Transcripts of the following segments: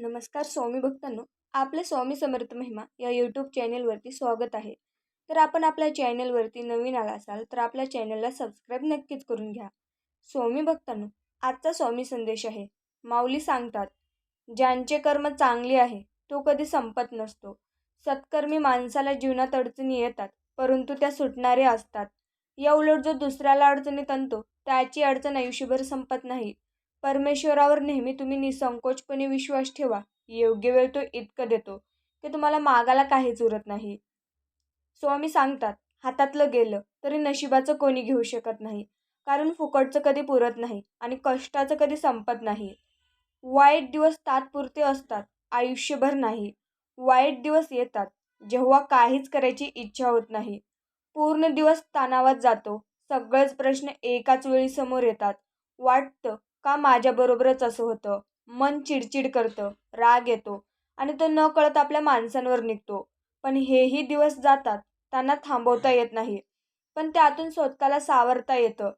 नमस्कार स्वामी भक्तांनो आपले स्वामी समर्थ महिमा या यूट्यूब चॅनेलवरती स्वागत आहे. तर आपण आपल्या चॅनेलवरती नवीन आला असाल तर आपल्या चॅनलला सबस्क्राईब नक्कीच करून घ्या. स्वामी भक्तांनो आजचा स्वामी संदेश आहे माऊली सांगतात ज्यांचे कर्म चांगले आहे तो कधी संपत नसतो. सत्कर्मी माणसाला जीवनात अडचणी येतात परंतु त्या सुटणारे असतात. या उलट जो दुसऱ्याला अडचणीत आणतो त्याची अडचण आयुष्यभर संपत नाही. परमेश्वरावर नेहमी तुम्ही निसंकोचपणे विश्वास ठेवा. योग्य वेळ तो इतकं देतो की तुम्हाला मागायला काहीच उरत नाही. स्वामी सांगतात हातातलं गेलं तरी नशिबाचं कोणी घेऊ शकत नाही कारण फुकटचं कधी पुरत नाही आणि कष्टाचं कधी संपत नाही. वाईट दिवस तात्पुरते असतात आयुष्यभर नाही. वाईट दिवस येतात जेव्हा काहीच करायची इच्छा होत नाही. पूर्ण दिवस तणावात जातो सगळेच प्रश्न एकाच वेळी समोर येतात. वाटतं का माझ्याबरोबरच असं होतं? मन चिडचिड करतं राग येतो आणि तो न कळत आपल्या माणसांवर निघतो. पण हेही दिवस जातात त्यांना थांबवता येत नाही. पण त्यातून स्वतःला सावरता येतं.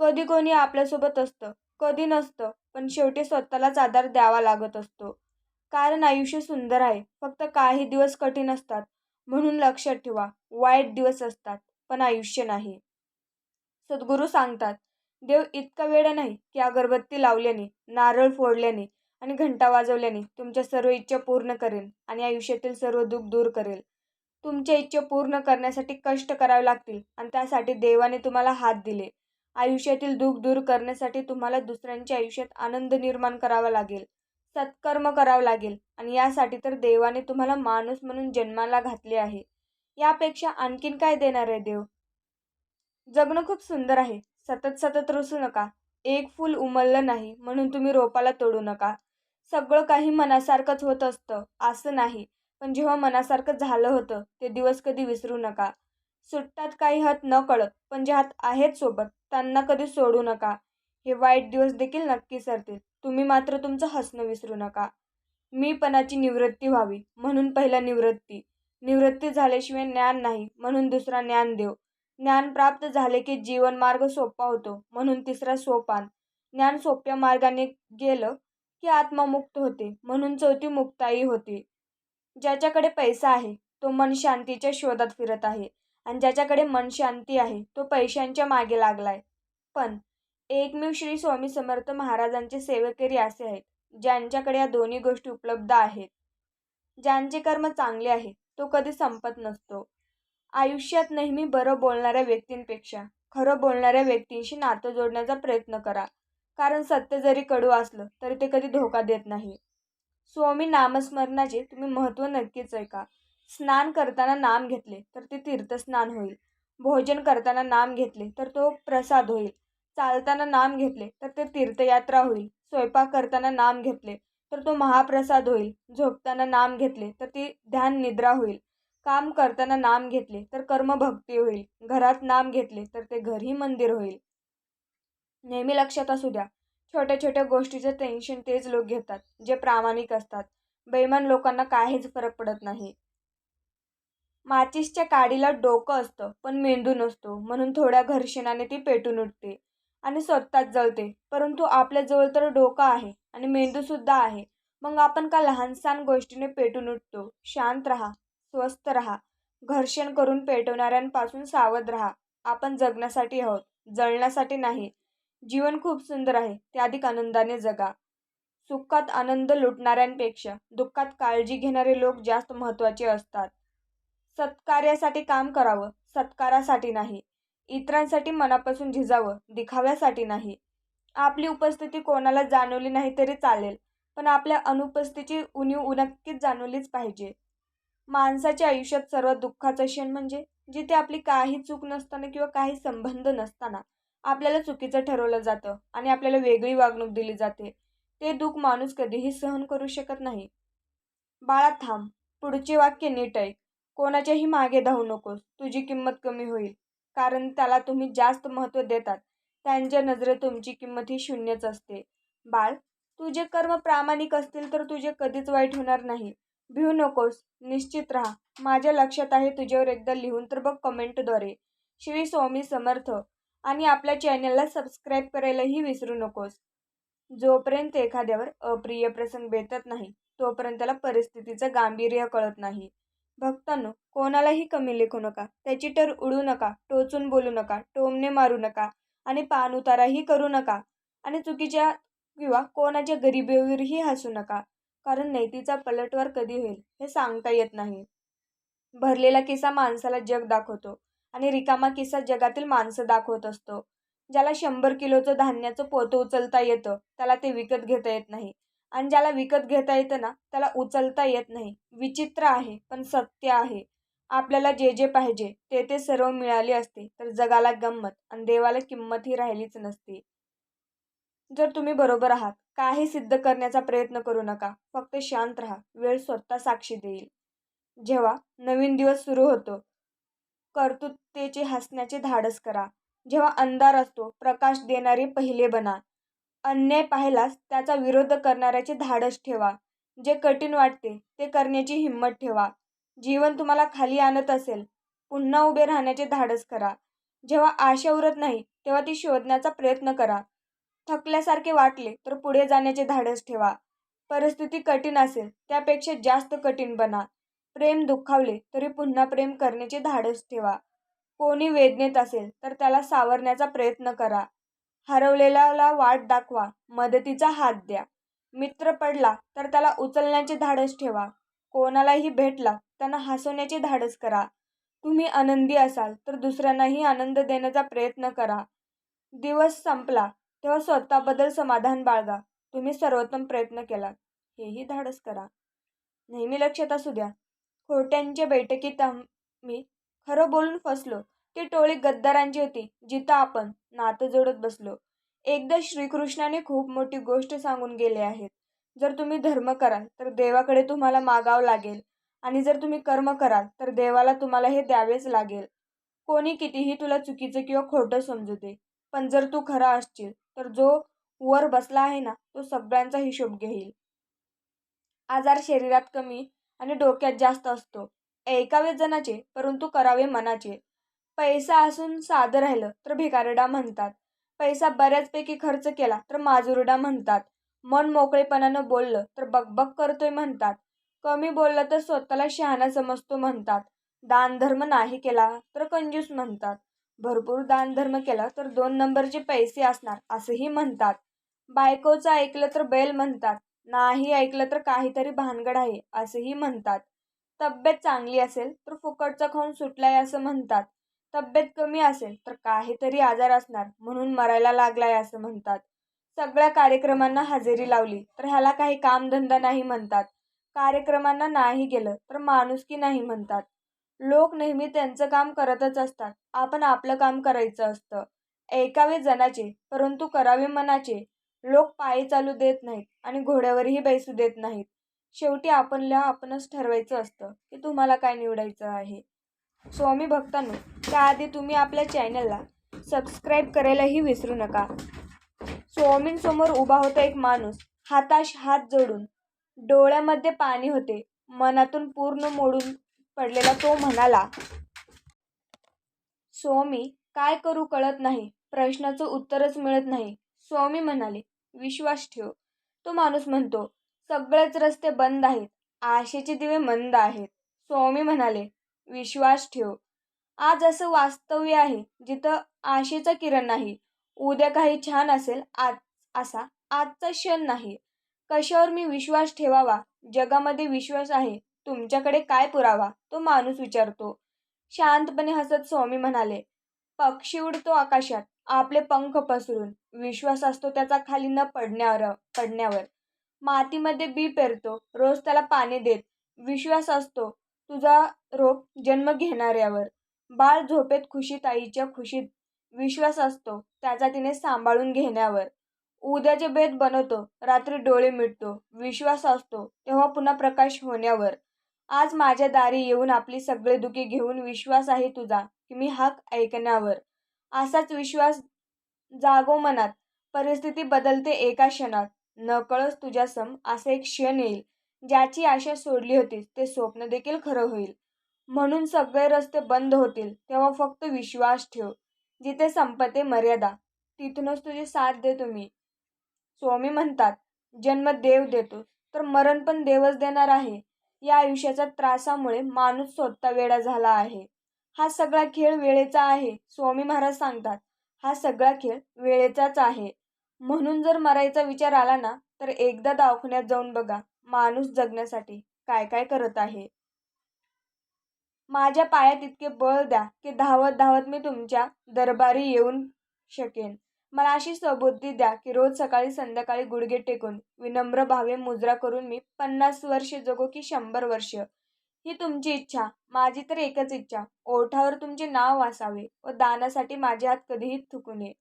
कधी कोणी आपल्यासोबत असतं कधी नसतं पण शेवटी स्वतःलाच आधार द्यावा लागत असतो. कारण आयुष्य सुंदर आहे फक्त काही दिवस कठीण असतात. म्हणून लक्षात ठेवा वाईट दिवस असतात पण आयुष्य नाही. सद्गुरू सांगतात देव इतका वेळ नाही की अगरबत्ती लावल्याने नारळ फोडल्याने आणि घंटा वाजवल्याने तुमच्या सर्व इच्छा पूर्ण करेल आणि आयुष्यातील सर्व दुःख दूर करेल. तुमच्या इच्छा पूर्ण करण्यासाठी कष्ट करावे लागतील आणि त्यासाठी देवाने तुम्हाला हात दिले. आयुष्यातील दुःख दूर करण्यासाठी तुम्हाला दुसऱ्यांच्या आयुष्यात आनंद निर्माण करावा लागेल सत्कर्म करावं लागेल आणि यासाठी तर देवाने तुम्हाला माणूस म्हणून जन्माला घातले आहे. यापेक्षा आणखीन काय देणार आहे देव? जगणं खूप सुंदर आहे. सतत सतत रुसू नका. एक फूल उमललं नाही म्हणून तुम्ही रोपाला तोडू नका. सगळं काही मनासारखंच होत असतं असं नाही. पण जेव्हा मनासारखं झालं होतं ते दिवस कधी विसरू नका. सुटतात काही हात न कळत पण जे हात आहेत सोबत त्यांना कधी सोडू नका. हे वाईट दिवस देखील नक्की सरतील. तुम्ही मात्र तुमचं हसणं विसरू नका. मीपणाची निवृत्ती व्हावी म्हणून पहिला निवृत्ती. निवृत्ती झाल्याशिवाय ज्ञान नाही म्हणून दुसरा ज्ञान देव. ज्ञान प्राप्त झाले की जीवन मार्ग सोपा होतो म्हणून तिसरा सोपान. ज्ञान सोप्या मार्गाने गेलं की आत्मा मुक्त होते म्हणून चौथी मुक्ताई होते. ज्याच्याकडे पैसा आहे तो मन शांतीच्या शोधात फिरत आहे आणि ज्याच्याकडे मन शांती आहे तो पैशांच्या मागे लागलाय. पण एकमेव श्री स्वामी समर्थ महाराजांचे सेवेकरी असे आहेत ज्यांच्याकडे या दोन्ही गोष्टी उपलब्ध आहेत. ज्यांचे कर्म चांगले आहे तो कधी संपत नसतो. आयुष्यात नेहमी बरं बोलणाऱ्या व्यक्तींपेक्षा खरं बोलणाऱ्या व्यक्तींशी नातं जोडण्याचा प्रयत्न करा. कारण सत्य जरी कडू असलं तरी ते कधी धोका देत नाही. स्वामी नामस्मरणाचे तुम्ही महत्त्व नक्कीच ऐका. स्नान करताना नाम घेतले तर ते तीर्थस्नान होईल. भोजन करताना नाम घेतले तर तो प्रसाद होईल. चालताना नाम घेतले तर ते तीर्थयात्रा होईल. स्वयंपाक करताना नाम घेतले तर तो महाप्रसाद होईल. झोपताना नाम घेतले तर ती ध्यान निद्रा होईल. काम करताना नाम घेतले तर कर्मभक्ती होईल. घरात नाम घेतले तर ते घरही मंदिर होईल. नेहमी लक्षात असू द्या छोट्या छोट्या गोष्टीचं टेन्शन तेच लोक घेतात जे प्रामाणिक असतात. बेमान लोकांना काहीच फरक पडत नाही. माचिसच्या काडीला डोकं असतं पण मेंदू नसतो. म्हणून थोड्या घर्षणाने ती पेटून उठते आणि स्वतःच जळते. परंतु आपल्याजवळ तर डोकं आहे आणि मेंदूसुद्धा आहे. मग आपण का लहानसहान गोष्टीने पेटून उठतो? शांत राहा. स्वस्थ राहा. घर्षण करून पेटवणाऱ्यांपासून सावध राहा. आपण जगण्यासाठी आहोत जळण्यासाठी नाही. जीवन खूप सुंदर आहे ते अधिक आनंदाने जगा. सुखात आनंद लुटणाऱ्यांपेक्षा दुःखात काळजी घेणारे लोक जास्त महत्त्वाचे असतात. सत्कार्यासाठी काम करावं सत्कारासाठी नाही. इतरांसाठी मनापासून झिजावं दिखाव्यासाठी नाही. आपली उपस्थिती कोणाला जाणवली नाही तरी चालेल पण आपल्या अनुपस्थितीची उणीव नक्कीच जाणवलीच पाहिजे. माणसाच्या आयुष्यात सर्वात दुःखाचा क्षण म्हणजे जिथे आपली काही चूक नसताना किंवा काही संबंध नसताना आपल्याला चुकीचं ठरवलं जातं आणि आपल्याला वेगळी वागणूक दिली जाते. ते दुःख माणूस कधीही सहन करू शकत नाही. बाळा थांब. पुढचे वाक्य नीट ऐक. कोणाच्याही मागे धावू नकोस. तुझी किंमत कमी होईल. कारण त्याला तुम्ही जास्त महत्त्व देतात. त्यांच्या नजरेत तुमची किंमत ही शून्यच असते. बाळ तुझे कर्म प्रामाणिक असतील तर तुझे कधीच वाईट होणार नाही. भिऊ नकोस निश्चित राहा. माझ्या लक्षात आहे तुझ्यावर एकदा लिहून तर बघ कमेंटद्वारे. श्री स्वामी समर्थ. आणि आपल्या चॅनलला सबस्क्राईब करायलाही विसरू नकोस. जोपर्यंत एखाद्यावर अप्रिय प्रसंग बेतत नाही तोपर्यंत त्याला परिस्थितीचं गांभीर्य कळत नाही. भक्तांनो कोणालाही कमी लेखू नका. त्याची टर उडू नका टोचून बोलू नका टोमने मारू नका आणि पान उताराही करू नका. आणि चुकीच्या किंवा कोणाच्या गरिबीवरही हसू नका. कारण नैतीचा पलटवार कधी होईल हे सांगता येत नाही. भरलेला किस्सा माणसाला जग दाखवतो आणि रिकामा किस्सा जगातील माणसं दाखवत असतो. ज्याला शंभर किलोचं धान्याचं पोतं उचलता येतं त्याला ते विकत घेता येत नाही. आणि ज्याला विकत घेता येतं ना त्याला उचलता येत नाही. विचित्र आहे पण सत्य आहे. आपल्याला जे जे पाहिजे ते ते सर्व मिळाले असते तर जगाला गंमत आणि देवाला किंमतही राहिलीच नसती. जर तुम्ही बरोबर आहात काही सिद्ध करण्याचा प्रयत्न करू नका. फक्त शांत राहा. वेळ स्वतः साक्षी देईल. जेव्हा नवीन दिवस सुरू होतो कर्तृत्वेचे हसण्याचे धाडस करा. जेव्हा अंधार असतो प्रकाश देणारे पहिले बना. अन्याय पाहिलास त्याचा विरोध करणाऱ्याचे धाडस ठेवा. जे कठीण वाटते ते करण्याची हिंमत ठेवा. जीवन तुम्हाला खाली आणत असेल पुन्हा उभे राहण्याचे धाडस करा. जेव्हा आशा उरत नाही तेव्हा ती शोधण्याचा प्रयत्न करा. थकल्यासारखे वाटले तर पुढे जाण्याचे धाडस ठेवा. परिस्थिती कठीण असेल त्यापेक्षा जास्त कठीण बना. प्रेम दुखावले तरी पुन्हा प्रेम करण्याचे धाडस ठेवा. कोणी वेदनेत असेल तर त्याला सावरण्याचा प्रयत्न करा. हरवलेल्याला वाट दाखवा मदतीचा हात द्या. मित्र पडला तर त्याला उचलण्याचे धाडस ठेवा. कोणालाही भेटला त्यांना हसवण्याचे धाडस करा. तुम्ही आनंदी असाल तर दुसऱ्यांनाही आनंद देण्याचा प्रयत्न करा. दिवस संपला तेव्हा स्वतःबद्दल समाधान बाळगा. तुम्ही सर्वोत्तम प्रयत्न केलात. हेही धाडस करा. नेहमी लक्षात असू द्या. खोट्यांच्या बैठकीत आम्ही खरं बोलून फसलो. ती टोळी गद्दारांची होती जिथं आपण नातं जोडत बसलो. एकदा श्रीकृष्णाने खूप मोठी गोष्ट सांगून गेले आहेत. जर तुम्ही धर्म कराल तर देवाकडे तुम्हाला मागावं लागेल. आणि जर तुम्ही कर्म कराल तर देवाला तुम्हाला हे द्यावेच लागेल. कोणी कितीही तुला चुकीचं किंवा खोटं समजू दे पण जर तू खरा असशील तर जो वर बसला आहे ना तो सगळ्यांचा हिशोब घेईल. आजार शरीरात कमी आणि डोक्यात जास्त असतो. ऐकावे जनाचे परंतु करावे मनाचे. पैसा असून साधं राहिलं तर भिकारडा म्हणतात. पैसा बऱ्याचपैकी खर्च केला तर माजुरडा म्हणतात. मन मोकळेपणानं बोललं तर बकबक करतोय म्हणतात. कमी बोललं तर स्वतःला शहाणा समजतो म्हणतात. दानधर्म नाही केला तर कंजूस म्हणतात. भरपूर दानधर्म केला तर दोन नंबरचे पैसे असणार असंही म्हणतात. बायकोचं ऐकलं तर बैल म्हणतात नाही ऐकलं तर काहीतरी भानगड आहे असंही म्हणतात. तब्येत चांगली असेल तर फुकटचं खाऊन सुटलाय असं म्हणतात. तब्येत कमी असेल तर काहीतरी आजार असणार म्हणून मरायला लागलाय असं म्हणतात. सगळ्या कार्यक्रमांना हजेरी लावली तर ह्याला काही कामधंदा नाही म्हणतात. कार्यक्रमांना नाही गेलं तर माणुसकी नाही म्हणतात. लोक नेहमी त्यांचं काम करतच असतात. आपण आपलं काम करायचं असतं. ऐकावे जनाचे परंतु करावे मनाचे. लोक पायी चालू देत नाहीत आणि घोड्यावरही बैसू देत नाहीत. शेवटी आपणला आपणच ठरवायचं असतं की तुम्हाला काय निवडायचं आहे. स्वामी भक्तांनो त्याआधी तुम्ही आपल्या चॅनलला सबस्क्राईब करायलाही विसरू नका. स्वामींसमोर उभा होता एक माणूस हाताश हात जोडून. डोळ्यामध्ये पाणी होते. मनातून पूर्ण मोडून पडलेला तो म्हणाला स्वामी काय करू कळत नाही. प्रश्नाचं उत्तरच मिळत नाही. स्वामी म्हणाले विश्वास ठेव. तो माणूस म्हणतो सगळेच रस्ते बंद आहेत. आशेचे दिवे मंद आहेत. स्वामी म्हणाले विश्वास ठेव. आज असं वास्तव्य आहे जिथं आशेचा किरण नाही. उद्या काही छान असेल आज असा आजचा क्षण नाही. कशावर मी विश्वास ठेवावा? जगामध्ये विश्वास आहे. तुमच्याकडे काय पुरावा? तो माणूस विचारतो. शांतपणे हसत स्वामी म्हणाले पक्षी उडतो आकाशात आपले पंख पसरून. विश्वास असतो त्याचा खाली न पडण्यावर पडण्यावर. मातीमध्ये बी पेरतो रोज त्याला पाणी देत. विश्वास असतो तुझा रोप जन्म घेणाऱ्यावर बाळ झोपेत खुशीत आईच्या खुशीत. विश्वास असतो त्याचा तिने सांभाळून घेण्यावर. उद्याचे बेत बनवतो रात्री डोळे मिटतो. विश्वास असतो तेव्हा पुन्हा प्रकाश होण्यावर. आज माझ्या दारी येऊन आपली सगळे दुखी घेऊन विश्वास आहे तुझा की मी हाक ऐकण्यावर. असाच विश्वास जागो मनात. परिस्थिती बदलते एका क्षणात. नकळस तुझ्या सम असे एक क्षण येईल ज्याची आशा सोडली होतीस ते स्वप्न देखील खरं होईल. म्हणून सगळे रस्ते बंद होतील तेव्हा फक्त विश्वास ठेव. जिथे संपते मर्यादा तिथूनच तुझी साथ देतो मी. स्वामी म्हणतात जन्म देव देतो तर मरण पण देवच देणार आहे. या आयुष्याच्या त्रासामुळे माणूस स्वतः वेडा झाला आहे. हा सगळा खेळ वेळेचा आहे स्वामी महाराज सांगतात. हा सगळा खेळ वेळेचाच आहे. म्हणून जर मरायचा विचार आला ना तर एकदा दवाखान्यात जाऊन बघा माणूस जगण्यासाठी काय काय करत आहे. माझ्या पायात इतके बळ द्या की धावत धावत मी तुमच्या दरबारी येऊन शकेन. मला अशी सबुद्धी द्या की रोज सकाळी संध्याकाळी गुडघे टेकून विनम्र भावे मुजरा करून मी पन्नास वर्षे जगो की शंभर वर्ष? ही तुमची इच्छा माझी तर एकच इच्छा. ओठावर तुमचे नाव वासावे व दानासाठी माझे हात कधीही थुकू नये.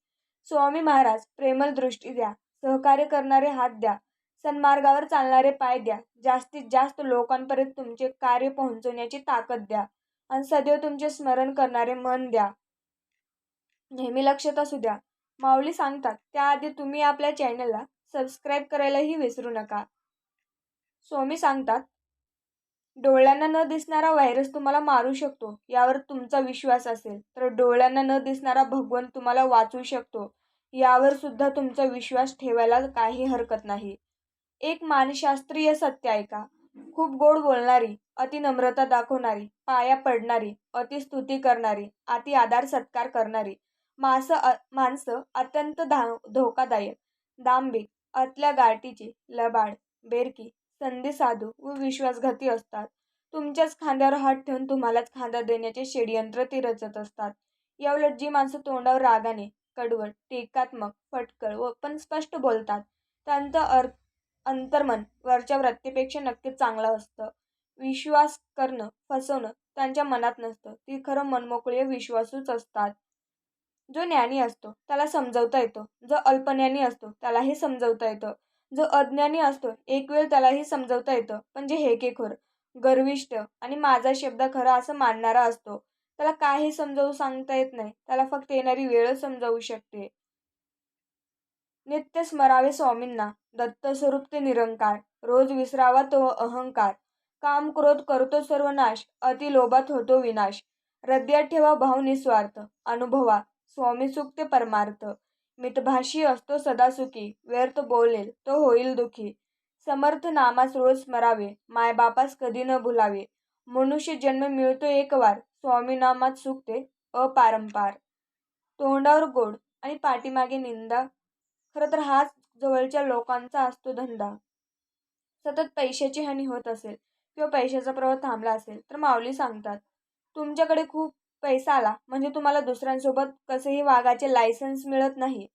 स्वामी महाराज प्रेमल दृष्टी द्या. सहकार्य करणारे हात द्या. सन्मार्गावर चालणारे पाय द्या. जास्तीत जास्त लोकांपर्यंत तुमचे कार्य पोहोचवण्याची ताकद द्या. आणि सदैव तुमचे स्मरण करणारे मन द्या. नेहमी लक्षात असू द्या. माऊली सांगतात त्याआधी तुम्ही आपल्या चॅनलला सबस्क्राईब करायलाही विसरू नका. स्वामी सांगतात डोळ्यांना न दिसणारा व्हायरस तुम्हाला मारू शकतो यावर तुमचा विश्वास असेल. तर डोळ्यांना न दिसणारा भगवंत तुम्हाला वाचू शकतो यावर सुद्धा तुमचा विश्वास ठेवायला काही हरकत नाही. एक मानशास्त्रीय सत्य ऐका. खूप गोड बोलणारी अति नम्रता दाखवणारी पाया पडणारी अति स्तुती करणारी अति आधार सत्कार करणारी मासं माणसं अत्यंत धा धोकादायक. दांभिक अतल्या गाठीची लबाड बेरकी संधी साधू व विश्वासघाती असतात. तुमच्याच खांद्यावर हात ठेवून तुम्हालाच खांदा देण्याचे षडयंत्र ती रचत असतात. याउलट जी माणसं तोंडावर रागाने कडवट टीकात्मक फटकळ व पण स्पष्ट बोलतात. त्यांचं अर्थ अंतर्मन वरच्या वृत्तीपेक्षा नक्कीच चांगलं असतं. विश्वास करणं फसवणं त्यांच्या मनात नसतं. ती खरं मनमोकळी विश्वासूच असतात. जो ज्ञानी असतो त्याला समजवता येतो. जो अल्पज्ञानी असतो त्यालाही समजवता येतं. जो अज्ञानी असतो एक वेळ त्यालाही समजवता येतं. पण जे हेकेखोर गर्विष्ट आणि माझा शब्द खरा असं मानणारा असतो त्याला काही समजावू सांगता येत नाही. त्याला फक्त येणारी वेळ समजावू शकते. नित्य स्मरावे स्वामींना दत्तस्वरूप ते निरंकार रोज विसरावा तो अहंकार. काम क्रोध करतो सर्व नाश अतिलोभात होतो विनाश. हृदयात ठेवा भाव निस्वार्थ अनुभवा. स्वामी सुखते परमार्थ. मितभाषी असतो सदा सुखी व्यर्थ बोलेल तो होईल दुखी. समर्थ नामास रोज स्मरावे मायबापास कधी न भुलावे. मनुष्य जन्म मिळतो एक वार स्वामी नामात सुखते अपारंपार. तोंडावर गोड आणि पाठीमागे निंदा खरं तर हाच जवळच्या लोकांचा असतो धंदा. सतत पैशाची हानी होत असेल किंवा पैशाचा प्रवाह थांबला असेल तर माऊली सांगतात तुमच्याकडे खूप पैसा आला म्हणजे तुम्हाला दुसऱ्यांसोबत कसेही वागाचे लायसन्स मिळत नाही.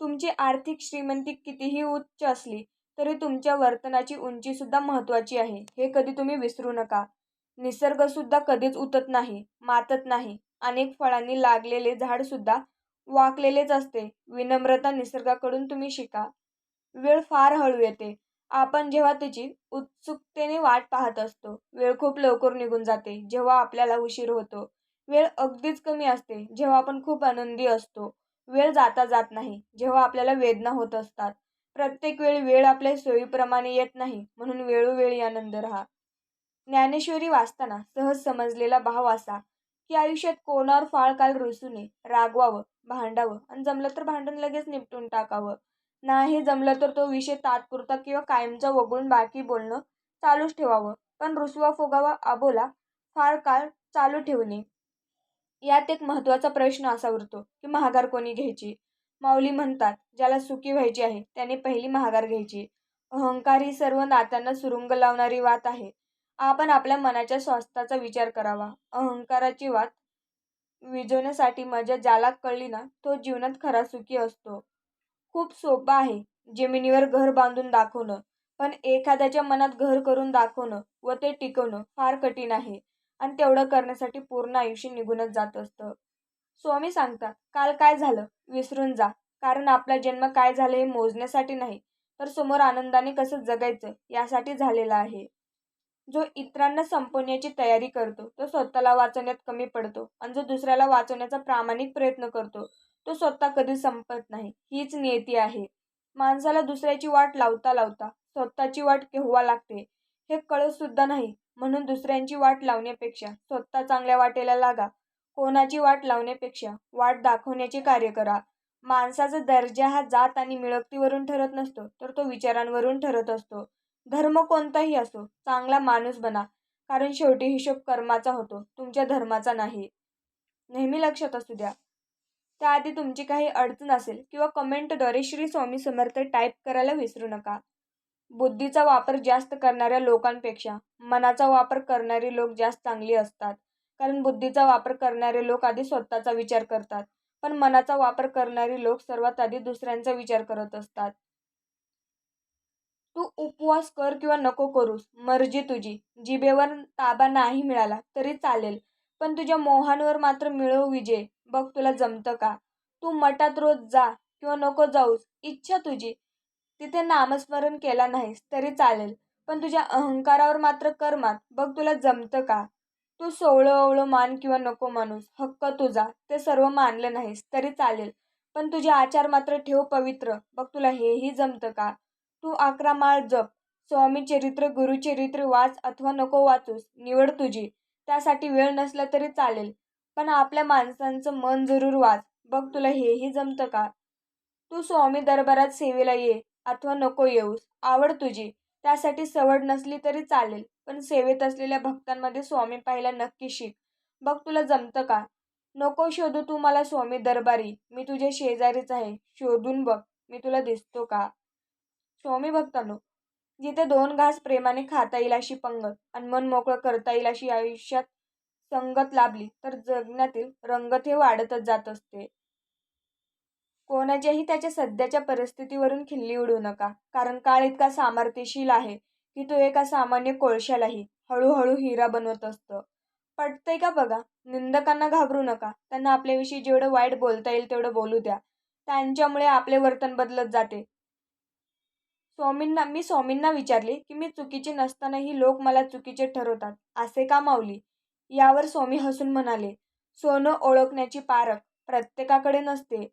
तुमची आर्थिक श्रीमंती कितीही उच्च असली तरी तुमच्या वर्तनाची उंचीसुद्धा महत्त्वाची आहे. हे कधी तुम्ही विसरू नका. निसर्गसुद्धा कधीच उतत नाही मातत नाही. अनेक फळांनी लागलेले झाडसुद्धा वाकलेलेच असते. विनम्रता निसर्गाकडून तुम्ही शिका. वेळ फार हळू येते. आपण जेव्हा तिची उत्सुकतेने वाट पाहत असतो वेळ खूप लवकर निघून जाते जेव्हा आपल्याला उशीर होतो. वेळ अगदीच कमी असते जेव्हा आपण खूप आनंदी असतो. वेळ जाता जात नाही जेव्हा आपल्याला वेदना होत असतात. प्रत्येक वेळी वेळ आपल्या सोयीप्रमाणे येत नाही म्हणून वेळोवेळी आनंद राहा. ज्ञानेश्वरी वाचताना सहज समजलेला भाव असा की आयुष्यात कोणावर फाळ काल रुसू नये रागवावं भांडावं आणि जमलं तर भांडण लगेच निपटून टाकावं. नाही जमलं तर तो विषय तात्पुरता किंवा कायमचा वगळून बाकी बोलणं चालूच ठेवावं पण रुसवा फुगावा आबोला फार काळ चालू ठेवणे यात एक महत्त्वाचा प्रश्न असा उरतो की महागार कोणी घ्यायची? माऊली म्हणतात ज्याला सुखी व्हायची आहे त्याने पहिली महागार घ्यायची. अहंकार ही सर्व नात्यांना सुरुंग लावणारी वात आहे. आपण आपल्या मनाच्या स्वास्थ्याचा विचार करावा. अहंकाराची वात विजवण्यासाठी मजा ज्याला कळली ना तो जीवनात खरा सुखी असतो. खूप सोपं आहे जमिनीवर घर बांधून दाखवणं पण एखाद्याच्या मनात घर करून दाखवणं व ते टिकवणं फार कठीण आहे. आणि तेवढं करण्यासाठी पूर्ण आयुष्य निघूनच जात असतं. स्वामी सांगतात काल काय झालं? विसरून जा. कारण आपला जन्म काय झालं हे मोजण्यासाठी नाही तर समोर आनंदाने कसं जगायचं यासाठी झालेला आहे. जो इतरांना संपवण्याची तयारी करतो तो स्वतःला वाचवण्यात कमी पडतो आणि जो दुसऱ्याला वाचवण्याचा प्रामाणिक प्रयत्न करतो तो स्वतः कधी संपत नाही. हीच नियती आहे. माणसाला दुसऱ्याची वाट लावता लावता स्वतःची वाट केव्हा लागते हे कळत सुद्धा नाही. म्हणून दुसऱ्यांची वाट लावण्यापेक्षा स्वतः चांगल्या वाटेला लागा. कोणाची वाट लावण्यापेक्षा वाट दाखवण्याचे कार्य करा. माणसाचा दर्जा हा जात आणि मिळकतीवरून ठरत नसतो तर तो विचारांवरून ठरत असतो. धर्म कोणताही असो चांगला माणूस बना कारण शेवटी हिशोब कर्माचा होतो तुमच्या धर्माचा नाही. नेहमी लक्षात असू द्या. त्याआधी तुमची काही अडचण असेल किंवा कमेंटद्वारे श्री स्वामी समर्थ टाईप करायला विसरू नका. बुद्धीचा वापर जास्त करणाऱ्या लोकांपेक्षा मनाचा वापर करणारी लोक जास्त चांगली असतात. कारण बुद्धीचा वापर करणारे लोक आधी स्वतःचा विचार करतात. पण मनाचा वापर करणारी लोक सर्वात आधी दुसऱ्यांचा विचार करत असतात. तू उपवास कर किंवा नको करूस मर्जी तुझी. जिभेवर ताबा नाही मिळाला तरी चालेल. पण तुझ्या मोहांवर मात्र मिळव विजय. बघ तुला जमतं का? तू मठात रोज जा किंवा नको जाऊस. इच्छा तुझी. तिथे नामस्मरण केला नाहीस तरी चालेल. पण तुझ्या अहंकारावर मात्र कर मात. बघ तुला जमतं का? तू सोवळं ओवळं मान किंवा नको माणूस हक्क तुझा. ते सर्व मानलं नाहीस तरी चालेल. पण तुझे आचार मात्र ठेव पवित्र. बघ तुला हेही जमतं का? तू अकरा माळ जप. स्वामी चरित्र गुरुचरित्र वाच अथवा नको वाचूस. निवड तुझी. त्यासाठी वेळ नसला तरी चालेल. पण आपल्या माणसांचं मन जरूर वाच. बघ तुला हेही जमतं का? तू स्वामी दरबारात सेवेला ये. अथवा नको येऊस. आवड तुझी. त्यासाठी सवड नसली तरी चालेल पण सेवेत असलेल्या भक्तांमध्ये स्वामी पाहायला नक्की शिक. बघ तुला जमतं का? नको शोधू तू मला स्वामी दरबारी. मी तुझ्या शेजारीच आहे. शोधून बघ मी तुला दिसतो का? स्वामी भक्तांनो जिथे दोन घास प्रेमाने खाता येईल अशी पंगत आणि मन मोकळं करता येईल अशी आयुष्यात संगत लाभली तर जगण्यातील रंगत हे वाढतच जात असते. कोणाच्याही त्याच्या सध्याच्या परिस्थितीवरून खिल्ली उडू नका. कारण काळ इतका सामर्थ्यशील आहे की तो एका सामान्य कोळशालाही हळूहळू हिरा बनवत असतं. पटतंय का बघा? निंदकांना घाबरू नका. त्यांना आपल्याविषयी जेवढं वाईट बोलता येईल तेवढं बोलू द्या. त्यांच्यामुळे आपले वर्तन बदलत जाते. स्वामींना मी स्वामींना विचारले की मी चुकीचे नसतानाही लोक मला चुकीचे ठरवतात. असे का मावली यावर स्वामी हसून म्हणाले सोनं ओळखण्याची पारख प्रत्येकाकडे नसते.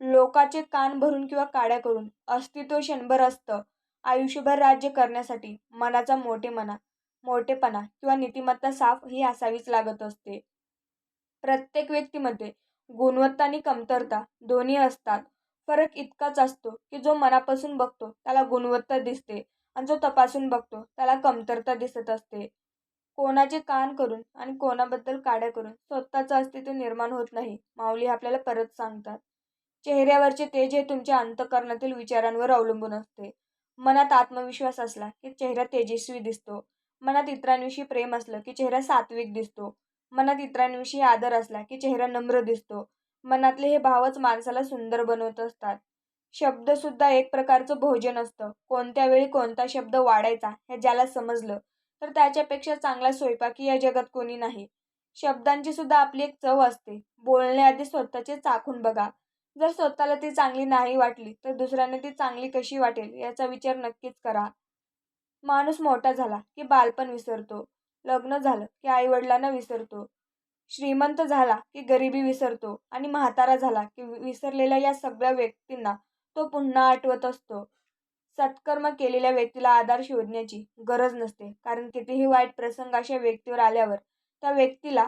लोकाचे कान भरून किंवा काड्या करून अस्तित्व क्षणभर असतं. आयुष्यभर राज्य करण्यासाठी मनाचा मोठे मना मोठेपणा किंवा नीतिमत्ता साफ ही असावीच लागत असते. प्रत्येक व्यक्तीमध्ये गुणवत्ता आणि कमतरता दोन्ही असतात. फरक इतकाच असतो की जो मनापासून बघतो त्याला गुणवत्ता दिसते आणि जो तपासून बघतो त्याला कमतरता दिसत असते. कोणाचे कान करून आणि कोणाबद्दल काड्या करून स्वतःचं अस्तित्व निर्माण होत नाही माऊली आपल्याला परत सांगतात. चेहऱ्यावरचे तेज हे तुमच्या अंतकरणातील विचारांवर अवलंबून असते. मनात आत्मविश्वास असला की चेहरा तेजस्वी दिसतो. मनात इतरांविषयी प्रेम असलं की चेहरा सात्विक दिसतो. मनात इतरांविषयी आदर असला की चेहरा नम्र दिसतो. मनातले हे भावच माणसाला सुंदर बनवत असतात. शब्द सुद्धा एक प्रकारचं भोजन असतं. कोणत्या वेळी कोणता शब्द वाढायचा हे ज्याला समजलं तर त्याच्यापेक्षा चांगला स्वयंपाकी या जगात कोणी नाही. शब्दांची सुद्धा आपली एक चव असते. बोलण्याआधी स्वतःचे चाखून बघा. जर स्वतःला ती चांगली नाही वाटली तर दुसऱ्यांना ती चांगली कशी वाटेल याचा विचार नक्कीच करा. माणूस मोठा झाला की बालपण विसरतो. लग्न झालं की आईवडिलांना विसरतो. श्रीमंत झाला की गरिबी विसरतो आणि म्हातारा झाला की विसरलेल्या या सगळ्या व्यक्तींना तो पुन्हा आठवत असतो. सत्कर्म केलेल्या व्यक्तीला आधार शोधण्याची गरज नसते कारण कितीही वाईट प्रसंग अशा व्यक्तीवर आल्यावर त्या व्यक्तीला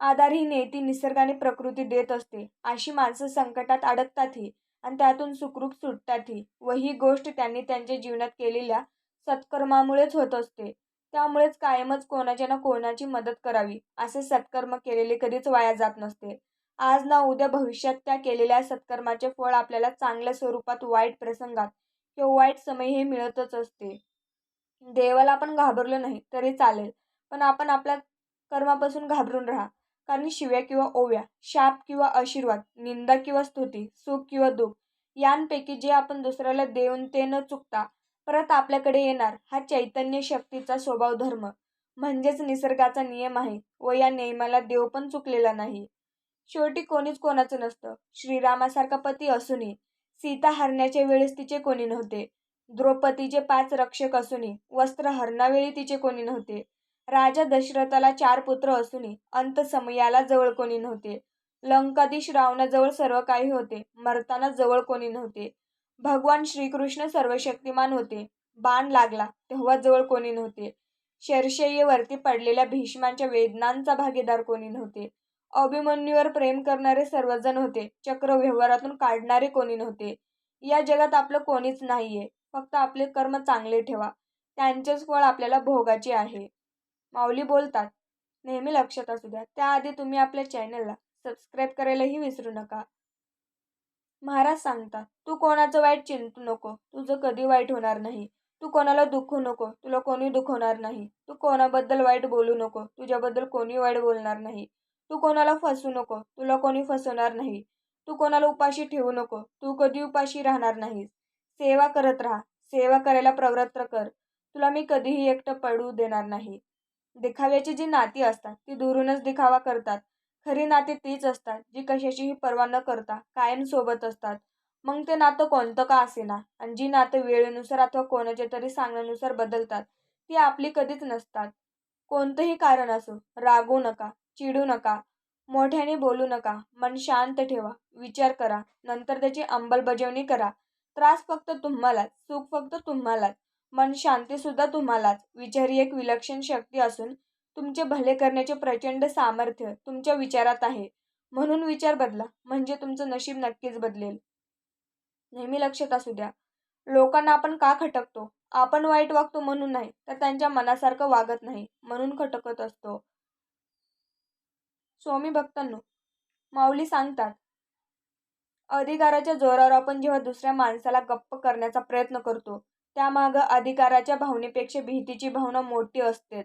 आधार ही नेती निसर्गाने प्रकृती देत असते. अशी माणसं संकटात अडकतातही आणि त्यातून सुखरूप सुटतातही व ही गोष्ट त्यांनी त्यांच्या जीवनात केलेल्या सत्कर्मामुळेच होत असते. त्यामुळेच कायमच कोणाच्या ना कोणाची मदत करावी असे सत्कर्म केलेले कधीच वाया जात नसते. आज ना उद्या भविष्यात त्या केलेल्या सत्कर्माचे फळ आपल्याला चांगल्या स्वरूपात वाईट प्रसंगात किंवा वाईट समय हे मिळतच असते. देवाला आपण घाबरलो नाही तरी चालेल. पण आपण आपल्या कर्मापासून घाबरून राहा. कारण शिव्या किंवा ओव्या शाप किंवा आशीर्वाद निंदा किंवा स्तुती सुख किंवा दुःख यांपैकी जे आपण दुसऱ्याला देऊन ते न चुकता परत आपल्याकडे येणार हा चैतन्य शक्तीचा स्वभाव धर्म. म्हणजेच निसर्गाचा नियम आहे व या नियमाला देव पण चुकलेला नाही. शेवटी कोणीच कोणाचं नसतं. श्रीरामासारखा पती असूनही सीता हरण्याच्या वेळेस तिचे कोणी नव्हते. द्रौपदीचे पाच रक्षक असूनही वस्त्र हरणावेळी तिचे कोणी नव्हते. राजा दशरथाला चार पुत्र असूनही अंतसमयाला जवळ कोणी नव्हते. लंकाधीश रावणाजवळ सर्व काही होते. मरताना जवळ कोणी नव्हते. भगवान श्रीकृष्ण सर्वशक्तिमान होते. बाण लागला तेव्हा जवळ कोणी नव्हते. शर्षय्यवरती पडलेल्या भीष्मांच्या वेदनांचा भागीदार कोणी नव्हते. अभिमन्यूवर प्रेम करणारे सर्वजण होते. चक्र व्यवहारातून काढणारे कोणी नव्हते. या जगात आपलं कोणीच नाहीये. फक्त आपले कर्म चांगले ठेवा. त्यांचेच फळ आपल्याला भोगाचे आहे. माऊली बोलतात. नेहमी लक्षात असू द्या. त्याआधी तुम्ही आपल्या चॅनलला सबस्क्राईब करायलाही विसरू नका. महाराज सांगतात तू कोणाचं वाईट चिंतू नको. तुझं कधी वाईट होणार नाही. तू कोणाला दुखू नको. तुला कोणी दुखवणार नाही. तू कोणाबद्दल वाईट बोलू नको. तुझ्याबद्दल कोणी वाईट बोलणार नाही. तू कोणाला फसू नको. तुला कोणी फसवणार नाही. तू कोणाला उपाशी ठेवू नको. तू कधी उपाशी राहणार नाहीस. सेवा करत राहा. सेवा करायला प्रवृत्त कर. तुला मी कधीही एकटं पडू देणार नाही. देखाव्याची जी नाती असतात ती दुरूनच दिखावा करतात. खरी नाती तीच असतात जी कशाचीही पर्वा न करता कायम सोबत असतात. मग ते नातं कोणतं का असेना? आणि जी नातं वेळेनुसार अथवा कोणाच्या तरी सांगण्यानुसार बदलतात ती आपली कधीच नसतात. कोणतंही कारण असो रागू नका चिडू नका मोठ्याने बोलू नका मन शांत ठेवा विचार करा नंतर त्याची अंमलबजावणी करा. त्रास फक्त तुम्हालाच सुख फक्त तुम्हालाच. मन शांतीसुद्धा तुम्हालाच. विचार ही एक विलक्षण शक्ती असून तुमचे भले करण्याचे प्रचंड सामर्थ्य तुमच्या विचारात आहे. म्हणून विचार बदला. म्हणजे तुमचं नशीब नक्कीच बदलेल. नेहमी लक्षात असू द्या. लोकांना आपण का खटकतो? आपण वाईट वागतो म्हणून नाही तर त्यांच्या मनासारखं वागत नाही म्हणून खटकत असतो. स्वामी भक्तांनो माऊली सांगतात अधिकाराच्या जोरावर आपण जेव्हा दुसऱ्या माणसाला गप्प करण्याचा प्रयत्न करतो त्यामागं अधिकाराच्या भावनेपेक्षा भीतीची भावना मोठी असतेच.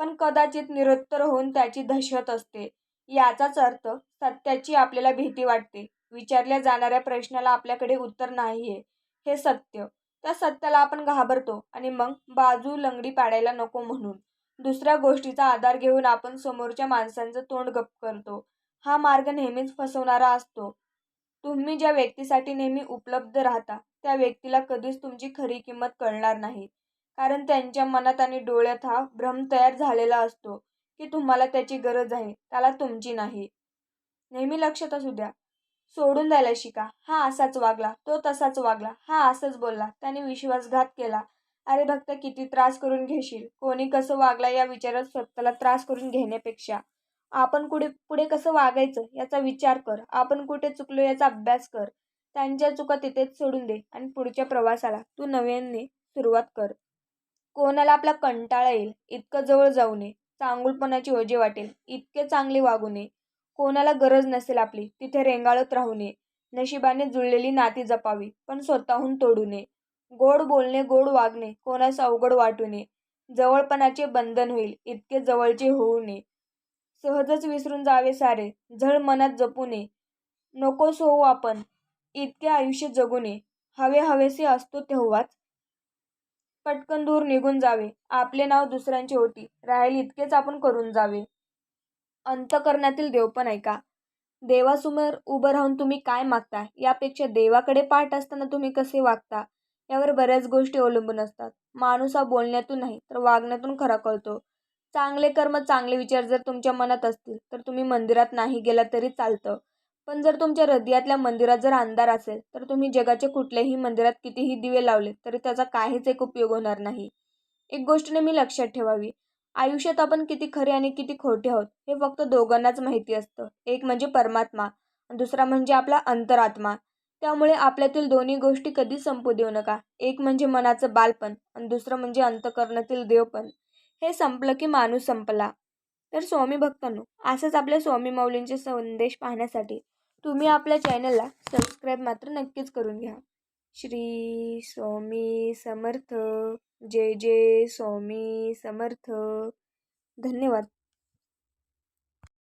पण कदाचित निरुत्तर होऊन त्याची दहशत असते. याचाच अर्थ सत्याची आपल्याला भीती वाटते. विचारल्या जाणाऱ्या प्रश्नाला आपल्याकडे उत्तर नाही आहे हे सत्य. त्या सत्याला आपण घाबरतो आणि मग बाजू लंगडी पाडायला नको म्हणून. दुसऱ्या गोष्टीचा आधार घेऊन आपण समोरच्या माणसांचं तोंड गप करतो. हा मार्ग नेहमीच फसवणारा असतो. तुम्ही ज्या व्यक्तीसाठी नेहमी उपलब्ध राहता त्या व्यक्तीला कधीच तुमची खरी किंमत कळणार नाही. कारण त्यांच्या मनात आणि डोळ्यात हा भ्रम तयार झालेला असतो की तुम्हाला त्याची गरज आहे त्याला तुमची नाही. नेहमी लक्षात असू द्या. सोडून द्यायला शिका. हा असाच वागला तो तसाच वागला हा असंच बोलला त्याने विश्वासघात केला. अरे भक्त किती त्रास करून घेशील? कोणी कसं वागला या विचारात स्वतःला त्रास करून घेण्यापेक्षा? आपण कुठे पुढे कसं वागायचं याचा विचार कर. आपण कुठे चुकलो याचा अभ्यास कर. त्यांच्या चुका तिथेच सोडून दे आणि पुढच्या प्रवासाला तू नव्याने सुरुवात कर. कोणाला आपला कंटाळा येईल इतकं जवळ जाऊ नये चांगुलपणाची ओझे वाटेल इतके चांगले वागू नये. कोणाला गरज नसेल आपली तिथे रेंगाळत राहू नये. नशिबाने जुळलेली नाती जपावी पण स्वतःहून तोडू नये. गोड बोलणे गोड वागणे कोणास अवघड वाटू नये. जवळपणाचे बंधन होईल इतके जवळचे होऊ नये. सहजच विसरून जावे सारे झळ मनात जपू नये. नकोस होऊ आपण इतके आयुष्य जगू नये हवे हवेसे असतो तेव्हाच पटकन दूर निघून जावे. आपले नाव दुसऱ्यांची ओटी राहील इतकेच आपण करून जावे. अंतकरणातील देव पण ऐका. देवासमोर उभं राहून तुम्ही काय मागता? यापेक्षा देवाकडे पाठ असताना तुम्ही कसे वागता? यावर बऱ्याच गोष्टी अवलंबून असतात. माणूस हा बोलण्यातून नाही तर वागण्यातून खरा कळतो. चांगले कर्म चांगले विचार जर तुमच्या मनात असतील तर तुम्ही मंदिरात नाही गेला तरी चालतं. पण जर तुमच्या हृदयातल्या मंदिरात जर अंधार असेल तर तुम्ही जगाच्या कुठल्याही मंदिरात कितीही दिवे लावले तरी त्याचा काहीच एक उपयोग होणार नाही. एक गोष्ट नेहमी लक्षात ठेवावी. आयुष्यात आपण किती खरे आणि किती खोटे आहोत हे फक्त दोघांनाच माहिती असतं. एक म्हणजे परमात्मा आणि दुसरा म्हणजे आपला अंतरात्मा. त्यामुळे आपल्यातील दोन्ही गोष्टी कधी संपू देऊ नका. एक म्हणजे मनाचं बालपण आणि दुसरं म्हणजे अंतकरणातील देवपण. हे संपलं की माणूस संपला. तर स्वामी भक्तांनो असंच आपल्या स्वामी माऊलींचे संदेश पाहण्यासाठी तुम्ही आपल्या चॅनलला सबस्क्राईब मात्र नक्कीच करून घ्या. श्री स्वामी समर्थ. जय जय स्वामी समर्थ. धन्यवाद.